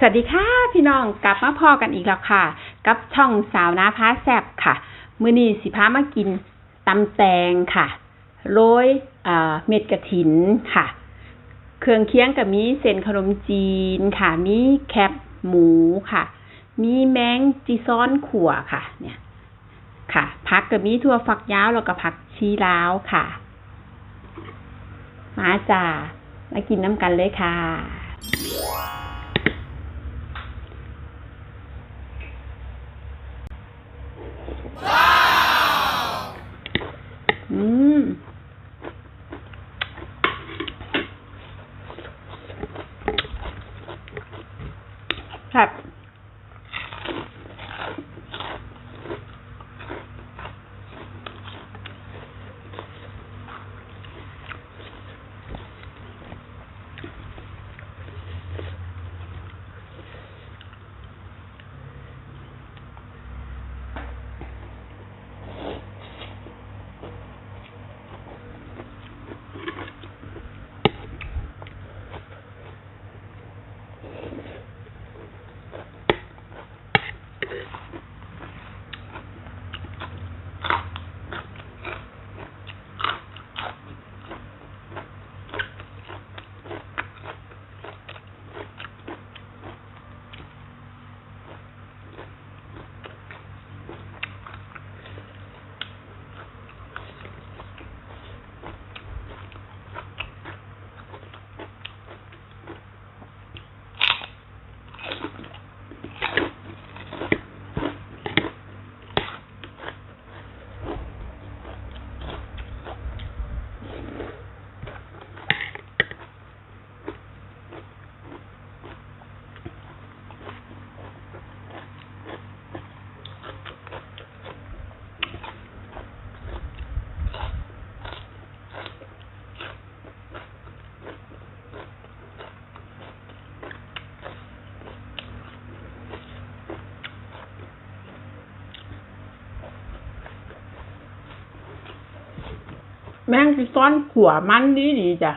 สวัสดีค่ะพี่น้องกลับมาพอกันอีกแล้วค่ะ กับช่องสาวนาพาแซบค่ะ มื้อนี้สิพามากินตำแตงค่ะโรยเม็ดกระถินค่ะ เครื่องเคียงกับมีเส้นขนมจีนค่ะ มีแคบหมูค่ะ มีแมงจีซ้อนขั่วค่ะ เนี่ยค่ะผักกับมีถั่วฝักยาวแล้วก็ผักชีลาวค่ะ มาจ้ามากินน้ำกันเลยค่ะ แม่งสิซ้อนขัวมันดีดีจ้ะ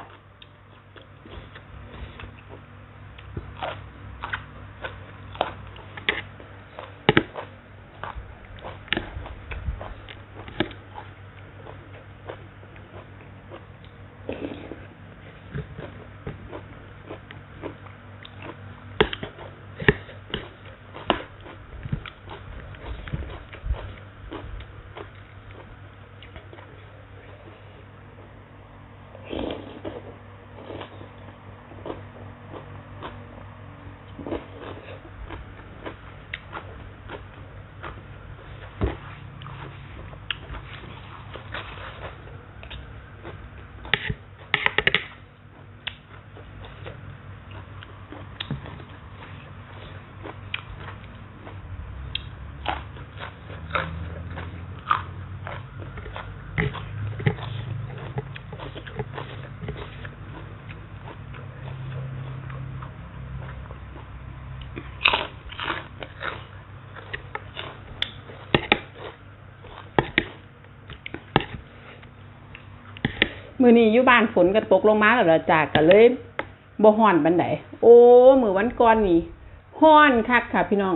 มือนี้อยู่บ้านฝนก็ตกลงมาแล้วล่ะจาก็เลยบ่ฮ้อนปานใดโอ้ มือวันก่อนนี่ฮ้อนคักค่ะพี่น้อง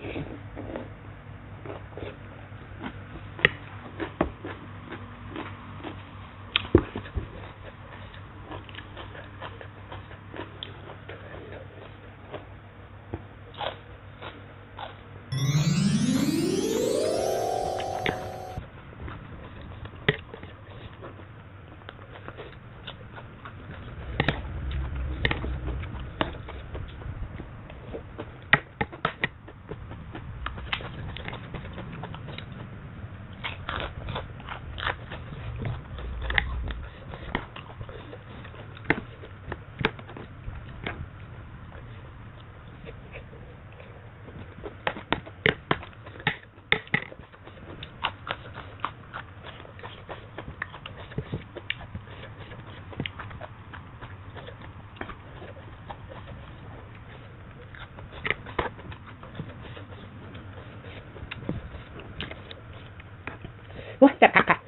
すいません。 ว้า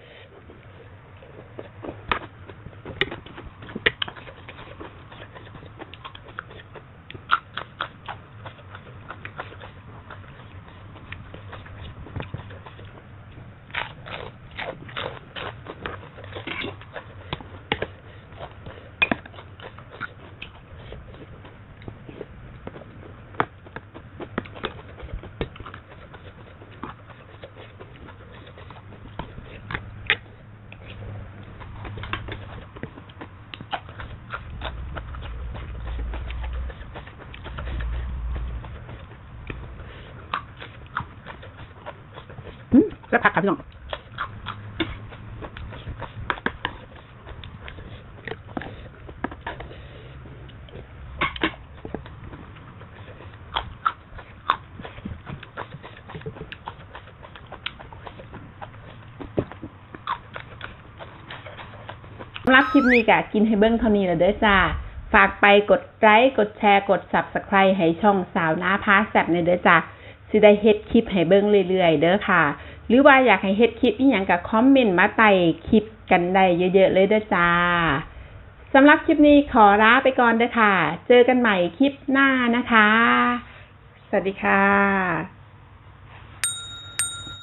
แซ่บคักค่ะอืมแซ่บคักค่ะพี่น้องสำหรับคลิปนี้ก็กินให้เบิ้งเท่านี้แล้วเด้อจ้า ฝากไปกดไลค์กดแชร์กด Subscribe ให้ช่องสาวน้าพาแซบในเด้อจ้าสิได้เฮ็ดคลิปให้เบิ้งเรื่อยๆ เด้อค่ะ หรือว่าอยากให้เฮ็ดคลิปอีหยังก็คอมเมนต์มาใต้คลิปกันได้เยอะๆเลยเด้อจ้าสำหรับคลิปนี้ขอลาไปก่อนเด้อค่ะ เจอกันใหม่คลิปหน้านะคะ สวัสดีค่ะ